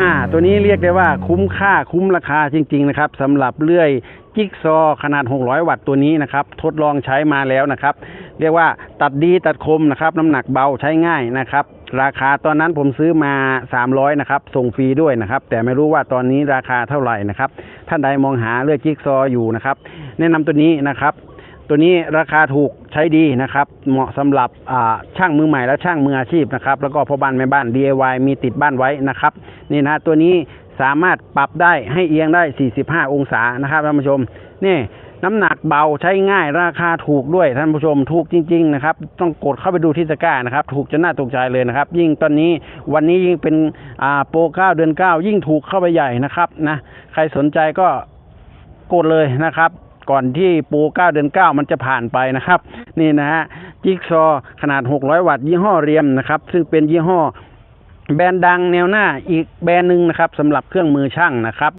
อ่า ตัวนี้เรียกได้ว่าคุ้มค่าคุ้มราคาจริง ๆ นะครับสำหรับเลื่อยจิ๊กซอขนาด 600 วัตต์ตัวนี้นะครับ ทดลองใช้มาแล้วนะครับ เรียกว่าตัดดีตัดคมนะครับ น้ำหนักเบาใช้ง่ายนะครับ ราคาตอนนั้นผมซื้อมา 300 นะครับ ส่งฟรีด้วยนะครับ แต่ไม่รู้ว่าตอนนี้ราคาเท่าไหร่นะครับ ท่านใดมองหาเลื่อยจิ๊กซออยู่นะครับ แนะนำตัวนี้นะครับ ตัวนี้ราคาถูกใช้ดีนะครับ เหมาะสำหรับช่างมือใหม่และช่างมืออาชีพนะครับ แล้วก็พ่อบ้านแม่บ้าน DIY มีติดบ้านไว้นะครับ นี่นะตัวนี้สามารถปรับได้ให้เอียงได้ 45 องศานะครับท่านผู้ชม นี่น้ำหนักเบาใช้ง่ายราคาถูกด้วยท่านผู้ชมถูกจริง ๆ นะครับ ต้องกดเข้าไปดูที่ตะกร้านะครับ ถูกจนน่าตกใจเลยนะครับ ยิ่งตอนนี้วันนี้ยิ่งเป็นโปรเก้าเดือนเก้ายิ่งถูกเข้าไปใหญ่นะครับนะใครสนใจก็กดเลยนะครับ ก่อนที่ปู 9 เดือน 9 มันจะผ่านไปนะครับ นี่นะฮะจิ๊กซอว์ขนาด 600 วัตต์ยี่ห้อเรียมนะครับ ซึ่งเป็นยี่ห้อแบรนด์ดังแนวหน้าอีกแบรนด์หนึ่งนะครับสำหรับเครื่องมือช่างนะครับ